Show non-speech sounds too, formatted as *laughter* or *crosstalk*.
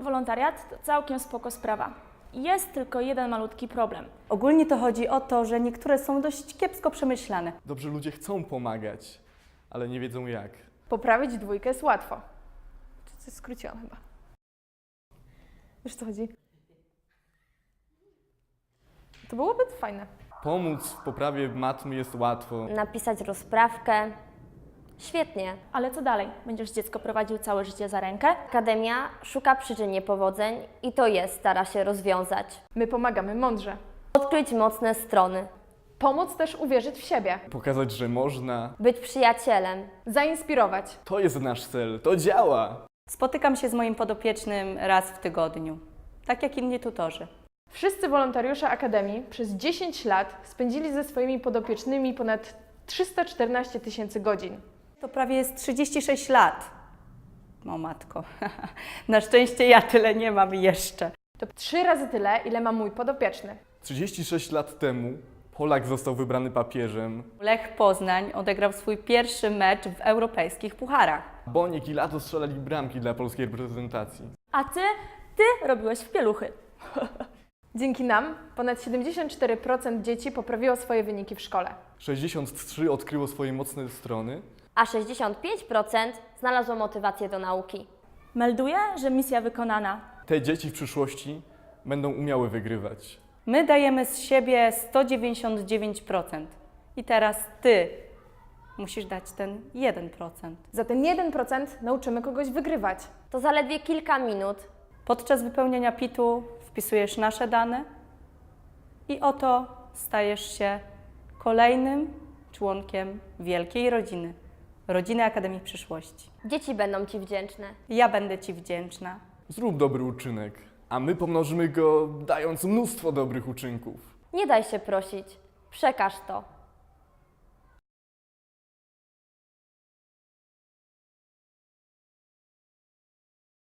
Wolontariat to całkiem spoko sprawa. Jest tylko jeden malutki problem. Ogólnie to chodzi o to, że niektóre są dość kiepsko przemyślane. Dobrze ludzie chcą pomagać, ale nie wiedzą jak. Poprawić dwójkę jest łatwo. To coś skróciłam chyba. Wiesz co chodzi? To byłoby fajne. Pomóc w poprawie matmy jest łatwo. napisać rozprawkę. Świetnie. Ale co dalej? Będziesz dziecko prowadził całe życie za rękę? Akademia szuka przyczyn niepowodzeń i to je stara się rozwiązać. My pomagamy mądrze. Odkryć mocne strony, Pomóc też uwierzyć w siebie. Pokazać, że można. być przyjacielem, Zainspirować. To jest nasz cel, to działa. Spotykam się z moim podopiecznym raz w tygodniu, tak jak inni tutorzy. Wszyscy wolontariusze Akademii przez 10 lat spędzili ze swoimi podopiecznymi ponad 314 tysięcy godzin. To prawie jest 36 lat. O matko, *laughs* na szczęście ja tyle nie mam jeszcze. To trzy razy tyle, ile ma mój podopieczny. 36 lat temu Polak został wybrany papieżem. Lech Poznań odegrał swój pierwszy mecz w europejskich pucharach. Boniek i Lato strzelali bramki dla polskiej reprezentacji. A ty, ty robiłeś w pieluchy. *laughs* Dzięki nam ponad 74% dzieci poprawiło swoje wyniki w szkole. 63 odkryło swoje mocne strony. A 65% znalazło motywację do nauki. Melduję, że misja wykonana. Te dzieci w przyszłości będą umiały wygrywać. My dajemy z siebie 199%. I teraz ty musisz dać ten 1%. Za ten 1% nauczymy kogoś wygrywać. To zaledwie kilka minut. Podczas wypełniania PIT-u wpisujesz nasze dane i oto stajesz się kolejnym członkiem wielkiej rodziny, rodziny Akademii Przyszłości. Dzieci będą Ci wdzięczne. Ja będę Ci wdzięczna. Zrób dobry uczynek, a my pomnożymy go dając mnóstwo dobrych uczynków. Nie daj się prosić. Przekaż to.